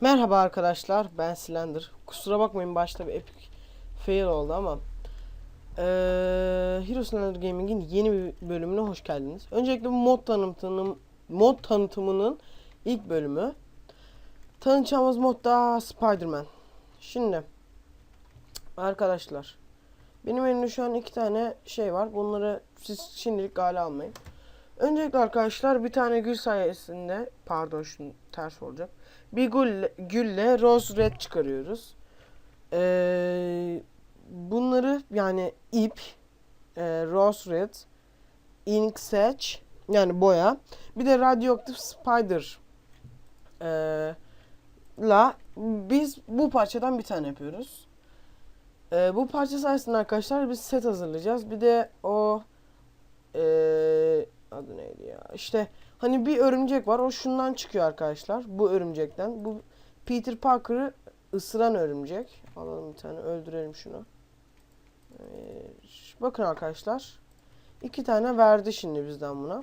Merhaba arkadaşlar ben Slender. Kusura bakmayın başta bir epic fail oldu ama eee Hero Slender Gaming'in yeni bir bölümüne hoş geldiniz. Öncelikle bu mod tanıtımının mod tanıtımının ilk bölümü. Tanıtacağımız mod da Spider-Man. Şimdi arkadaşlar benim elimde şu an iki tane şey var. Bunları siz şimdilik gale almayın. Öncelikle arkadaşlar bir tane gül sayesinde pardon şunu ters olacak. Bir gülle, gülle rose red çıkarıyoruz. Ee, bunları yani ip, e, rose red, ink seç yani boya. Bir de radyoaktif spider e, la biz bu parçadan bir tane yapıyoruz. E, bu parça sayesinde arkadaşlar biz set hazırlayacağız. Bir de o e, adı neydi ya? İşte Hani bir örümcek var. O şundan çıkıyor arkadaşlar. Bu örümcekten. Bu Peter Parker'ı ısıran örümcek. Alalım bir tane. Öldürelim şunu. Ee, bakın arkadaşlar. iki tane verdi şimdi bizden buna.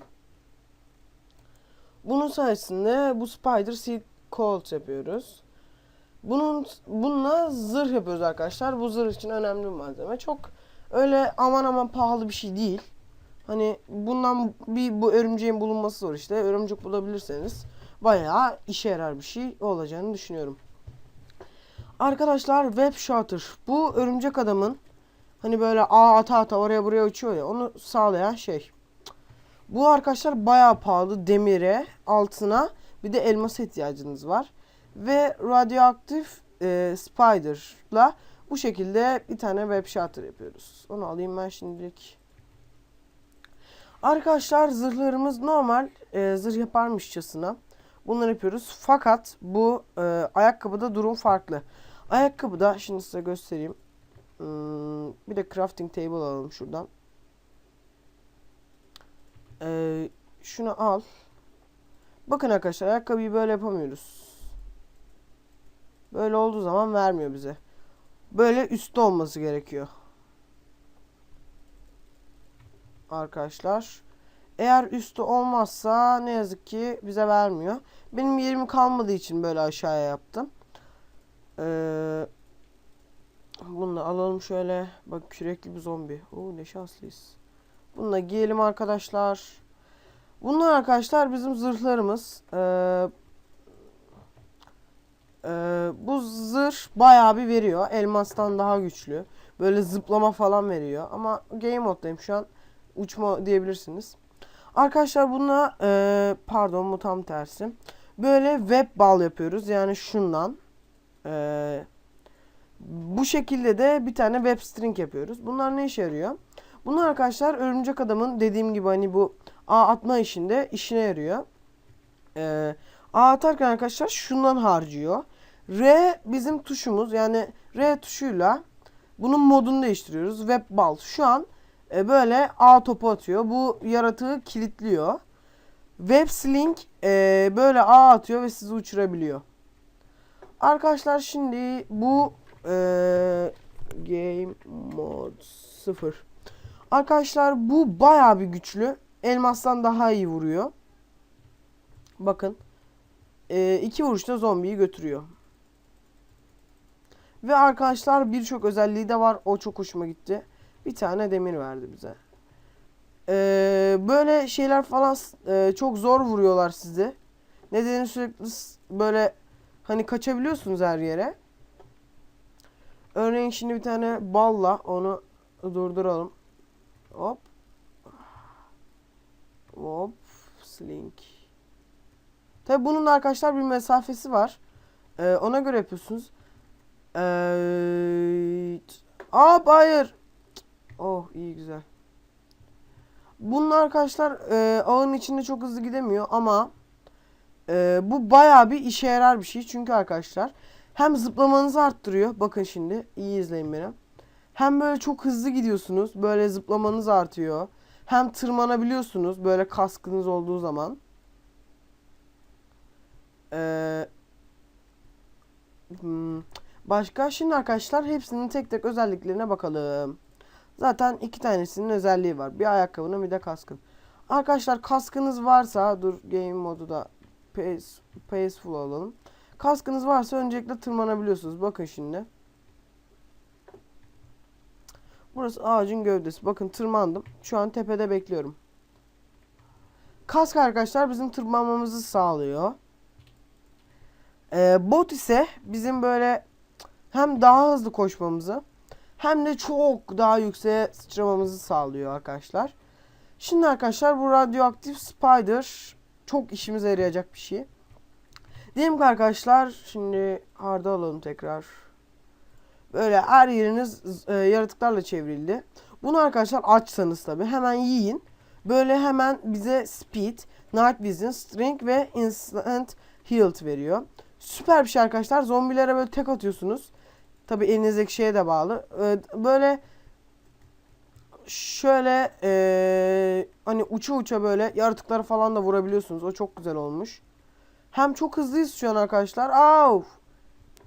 Bunun sayesinde bu Spider Seed Colt yapıyoruz. Bunun bununla zırh yapıyoruz arkadaşlar. Bu zırh için önemli bir malzeme. Çok öyle aman aman pahalı bir şey değil. Hani bundan bir bu örümceğin bulunması zor işte. Örümcek bulabilirseniz bayağı işe yarar bir şey olacağını düşünüyorum. Arkadaşlar web shooter. Bu örümcek adamın hani böyle ağ ata ata oraya buraya uçuyor ya onu sağlayan şey. Bu arkadaşlar bayağı pahalı demire, altına bir de elmas ihtiyacınız var. Ve radyoaktif e, spider'la bu şekilde bir tane web shooter yapıyoruz. Onu alayım ben şimdilik. Arkadaşlar zırhlarımız normal e, zırh yaparmışçasına. Bunları yapıyoruz. Fakat bu e, ayakkabıda durum farklı. Ayakkabıda şimdi size göstereyim. Hmm, bir de crafting table alalım şuradan. E, şunu al. Bakın arkadaşlar ayakkabıyı böyle yapamıyoruz. Böyle olduğu zaman vermiyor bize. Böyle üstte olması gerekiyor. Arkadaşlar. Eğer üstü olmazsa ne yazık ki bize vermiyor. Benim yerim kalmadığı için böyle aşağıya yaptım. Ee, bunu da alalım şöyle. Bak kürekli bir zombi. Oo ne şanslıyız. Bunu da giyelim arkadaşlar. Bunlar arkadaşlar bizim zırhlarımız. Ee, e, bu zırh bayağı bir veriyor. Elmastan daha güçlü. Böyle zıplama falan veriyor. Ama game moddayım şu an uçma diyebilirsiniz. Arkadaşlar buna e, pardon bu tam tersi. Böyle web bal yapıyoruz. Yani şundan. E, bu şekilde de bir tane web string yapıyoruz. Bunlar ne işe yarıyor? Bunlar arkadaşlar örümcek adamın dediğim gibi hani bu ağ atma işinde işine yarıyor. E, ağ atarken arkadaşlar şundan harcıyor. R bizim tuşumuz yani R tuşuyla bunun modunu değiştiriyoruz. Web bal şu an e, böyle A topu atıyor. Bu yaratığı kilitliyor. Web Sling e, böyle A atıyor ve sizi uçurabiliyor. Arkadaşlar şimdi bu e, Game Mode 0. Arkadaşlar bu baya bir güçlü. Elmastan daha iyi vuruyor. Bakın. E, iki vuruşta zombiyi götürüyor. Ve arkadaşlar birçok özelliği de var. O çok hoşuma gitti bir tane demir verdi bize. Ee, böyle şeyler falan e, çok zor vuruyorlar sizi. Nedeni sürekli böyle hani kaçabiliyorsunuz her yere. Örneğin şimdi bir tane balla onu durduralım. Hop. Hop. Slink. Tabi bunun da arkadaşlar bir mesafesi var. Ee, ona göre yapıyorsunuz. Ee, Aa, hayır. Oh iyi güzel. Bunun arkadaşlar e, ağın içinde çok hızlı gidemiyor ama e, bu baya bir işe yarar bir şey. Çünkü arkadaşlar hem zıplamanızı arttırıyor. Bakın şimdi iyi izleyin beni. Hem böyle çok hızlı gidiyorsunuz. Böyle zıplamanız artıyor. Hem tırmanabiliyorsunuz böyle kaskınız olduğu zaman. Ee, başka şimdi arkadaşlar hepsinin tek tek özelliklerine bakalım. Zaten iki tanesinin özelliği var. Bir ayakkabının bir de kaskın. Arkadaşlar kaskınız varsa dur game modu da pace, paceful alalım. Kaskınız varsa öncelikle tırmanabiliyorsunuz. Bakın şimdi. Burası ağacın gövdesi. Bakın tırmandım. Şu an tepede bekliyorum. Kask arkadaşlar bizim tırmanmamızı sağlıyor. Ee, bot ise bizim böyle hem daha hızlı koşmamızı hem de çok daha yükseğe sıçramamızı sağlıyor arkadaşlar. Şimdi arkadaşlar bu radyoaktif spider çok işimize yarayacak bir şey. Diyelim ki arkadaşlar şimdi harda alalım tekrar. Böyle her yeriniz e, yaratıklarla çevrildi. Bunu arkadaşlar açsanız tabi hemen yiyin. Böyle hemen bize speed, night vision, strength ve instant health veriyor. Süper bir şey arkadaşlar. Zombilere böyle tek atıyorsunuz. Tabi elinizdeki şeye de bağlı. Ee, böyle şöyle ee, hani uça uça böyle yaratıkları falan da vurabiliyorsunuz. O çok güzel olmuş. Hem çok hızlıyız şu an arkadaşlar. Au!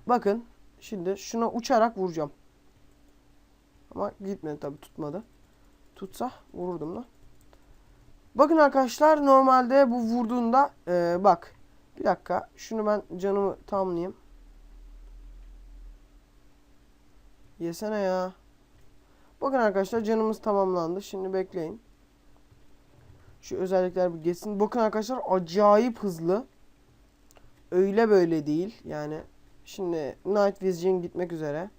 Bakın şimdi şuna uçarak vuracağım. Ama gitmedi tabi tutmadı. Tutsa vururdum da. Bakın arkadaşlar normalde bu vurduğunda ee, bak bir dakika şunu ben canımı tamamlayayım. Yesene ya. Bakın arkadaşlar canımız tamamlandı. Şimdi bekleyin. Şu özellikler bir geçsin. Bakın arkadaşlar acayip hızlı. Öyle böyle değil. Yani şimdi Night Vision gitmek üzere.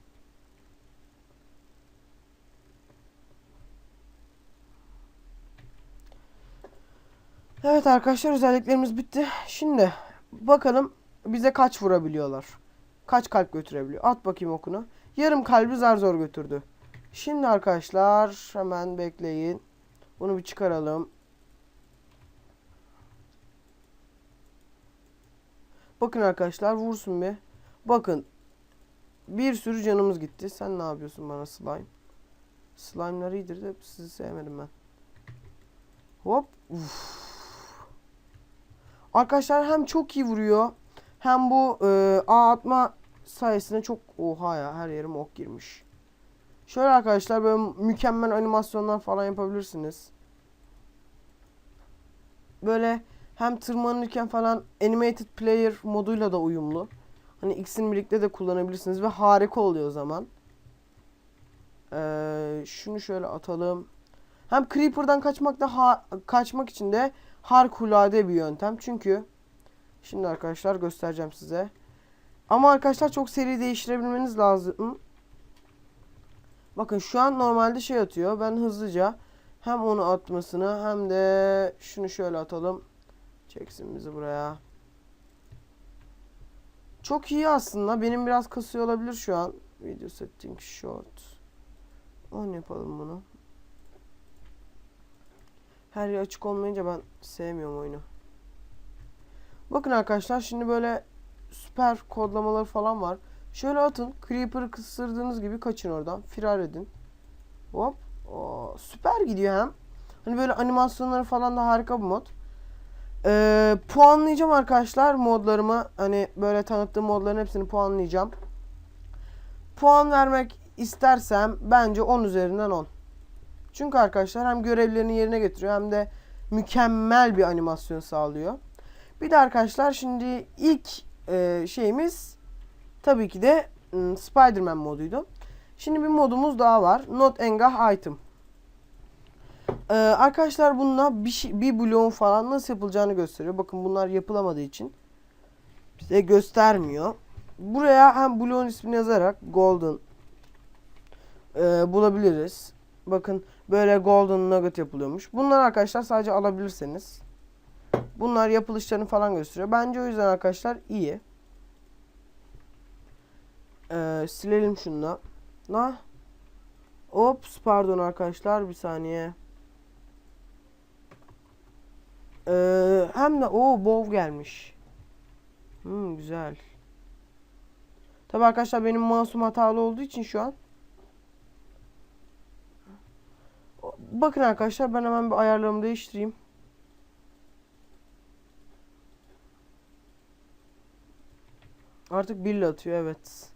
Evet arkadaşlar özelliklerimiz bitti. Şimdi bakalım bize kaç vurabiliyorlar. Kaç kalp götürebiliyor. At bakayım okunu. Yarım kalbi zar zor götürdü. Şimdi arkadaşlar hemen bekleyin. Bunu bir çıkaralım. Bakın arkadaşlar vursun bir. Bakın. Bir sürü canımız gitti. Sen ne yapıyorsun bana slime? Slime'lar iyidir de sizi sevmedim ben. Hop. Uf. Arkadaşlar hem çok iyi vuruyor. Hem bu e, ağ atma sayesinde çok oha ya her yerim ok girmiş. Şöyle arkadaşlar böyle mükemmel animasyonlar falan yapabilirsiniz. Böyle hem tırmanırken falan animated player moduyla da uyumlu. Hani ikisini birlikte de kullanabilirsiniz ve harika oluyor o zaman. Ee, şunu şöyle atalım. Hem Creeper'dan kaçmak da ha- kaçmak için de harikulade bir yöntem. Çünkü şimdi arkadaşlar göstereceğim size. Ama arkadaşlar çok seri değiştirebilmeniz lazım. Bakın şu an normalde şey atıyor. Ben hızlıca hem onu atmasını hem de şunu şöyle atalım. Çeksin bizi buraya. Çok iyi aslında. Benim biraz kasıyor olabilir şu an. Video setting short. On yapalım bunu. Her yer açık olmayınca ben sevmiyorum oyunu. Bakın arkadaşlar şimdi böyle süper kodlamaları falan var. Şöyle atın. Creeper'ı kısırdığınız gibi kaçın oradan. Firar edin. Hop. Oo, süper gidiyor hem. Hani böyle animasyonları falan da harika bir mod. Ee, puanlayacağım arkadaşlar modlarımı. Hani böyle tanıttığım modların hepsini puanlayacağım. Puan vermek istersem bence 10 üzerinden 10. Çünkü arkadaşlar hem görevlerini yerine getiriyor hem de mükemmel bir animasyon sağlıyor. Bir de arkadaşlar şimdi ilk e, şeyimiz tabii ki de ım, Spider-Man moduydu. Şimdi bir modumuz daha var. Not Engah Item. Ee, arkadaşlar bununla bir, şey, bir bloğun falan nasıl yapılacağını gösteriyor. Bakın bunlar yapılamadığı için bize göstermiyor. Buraya hem bloğun ismini yazarak Golden e, bulabiliriz. Bakın böyle Golden Nugget yapılıyormuş. Bunlar arkadaşlar sadece alabilirseniz. Bunlar yapılışlarını falan gösteriyor. Bence o yüzden arkadaşlar iyi. Ee, silelim şunu da. Na. Ops pardon arkadaşlar bir saniye. Ee, hem de o bov gelmiş. Hmm, güzel. Tabi arkadaşlar benim masum hatalı olduğu için şu an. Bakın arkadaşlar ben hemen bir ayarlarımı değiştireyim. Artık birle atıyor evet.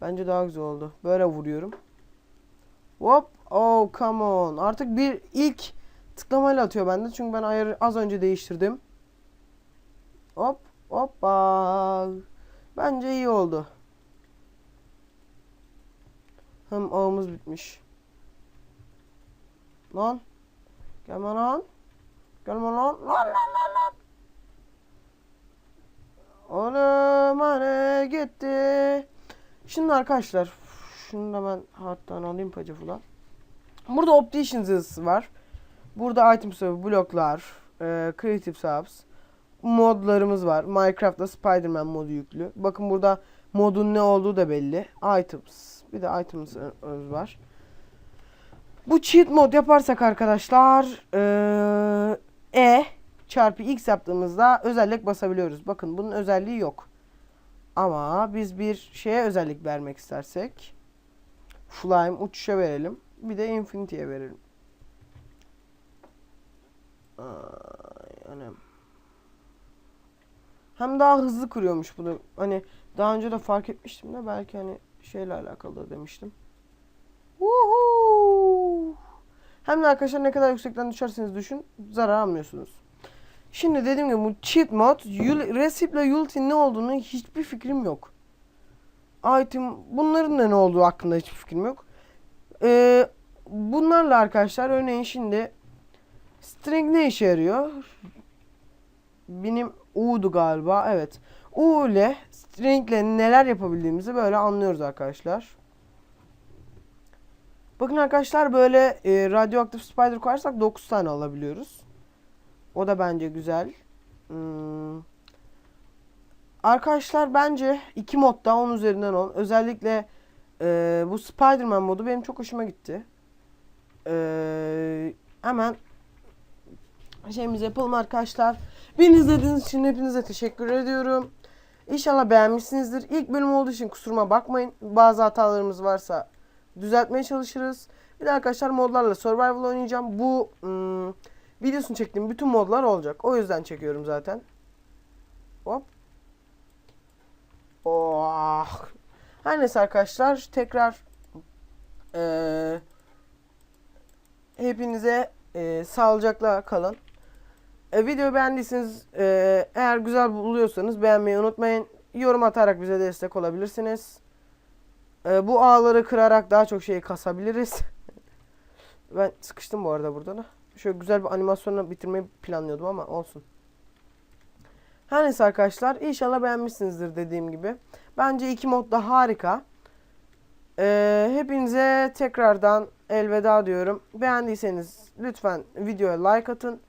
Bence daha güzel oldu. Böyle vuruyorum. Hop. Oh come on. Artık bir ilk tıklamayla atıyor bende. Çünkü ben ayarı az önce değiştirdim. Hop. Hoppa. Bence iyi oldu. Hem ağımız bitmiş. Lan. Gelme lan. Gelme lan. Lan lan lan Şimdi arkadaşlar şunu da ben hard'dan alayım pacı falan. Burada opticians var. Burada items ve bloklar, e, creative subs, modlarımız var. Minecraft'ta Spider-Man modu yüklü. Bakın burada modun ne olduğu da belli. Items. Bir de items var. Bu cheat mod yaparsak arkadaşlar eee, E çarpı X yaptığımızda özellik basabiliyoruz. Bakın bunun özelliği yok. Ama biz bir şeye özellik vermek istersek Flame uçuşa verelim. Bir de Infinity'ye verelim. Ay. Hem daha hızlı kırıyormuş bunu. Hani daha önce de fark etmiştim de belki hani şeyle alakalı demiştim. Woohoo! Hem de arkadaşlar ne kadar yüksekten düşerseniz düşün zarar almıyorsunuz. Şimdi dediğim gibi bu cheat mod Yul- Recip ile Ulti'nin ne olduğunu hiçbir fikrim yok. Item bunların da ne olduğu hakkında hiçbir fikrim yok. Ee, bunlarla arkadaşlar örneğin şimdi string ne işe yarıyor? Benim U'du galiba. Evet. U ile string ile neler yapabildiğimizi böyle anlıyoruz arkadaşlar. Bakın arkadaşlar böyle e, radyoaktif spider koyarsak 9 tane alabiliyoruz. O da bence güzel. Hmm. Arkadaşlar bence iki modda 10 üzerinden 10. Özellikle e, bu Spider-Man modu benim çok hoşuma gitti. E, hemen şeyimizi yapalım arkadaşlar. Beni izlediğiniz için hepinize teşekkür ediyorum. İnşallah beğenmişsinizdir. İlk bölüm olduğu için kusuruma bakmayın. Bazı hatalarımız varsa düzeltmeye çalışırız. Bir de arkadaşlar modlarla survival oynayacağım. Bu hmm, videosunu çektiğim bütün modlar olacak. O yüzden çekiyorum zaten. Hop. Oh. Her neyse arkadaşlar tekrar eee, hepinize eee sağlıcakla kalın. E, videoyu beğendiyseniz e, eğer güzel buluyorsanız beğenmeyi unutmayın. Yorum atarak bize destek olabilirsiniz. E, bu ağları kırarak daha çok şey kasabiliriz. ben sıkıştım bu arada burada da. Şöyle güzel bir animasyonla bitirmeyi planlıyordum ama olsun. Her neyse arkadaşlar inşallah beğenmişsinizdir dediğim gibi. Bence iki mod da harika. E, hepinize tekrardan elveda diyorum. Beğendiyseniz lütfen videoya like atın.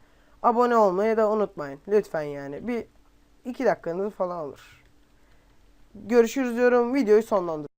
Abone olmayı da unutmayın. Lütfen yani. Bir iki dakikanız falan alır. Görüşürüz diyorum. Videoyu sonlandırıyorum.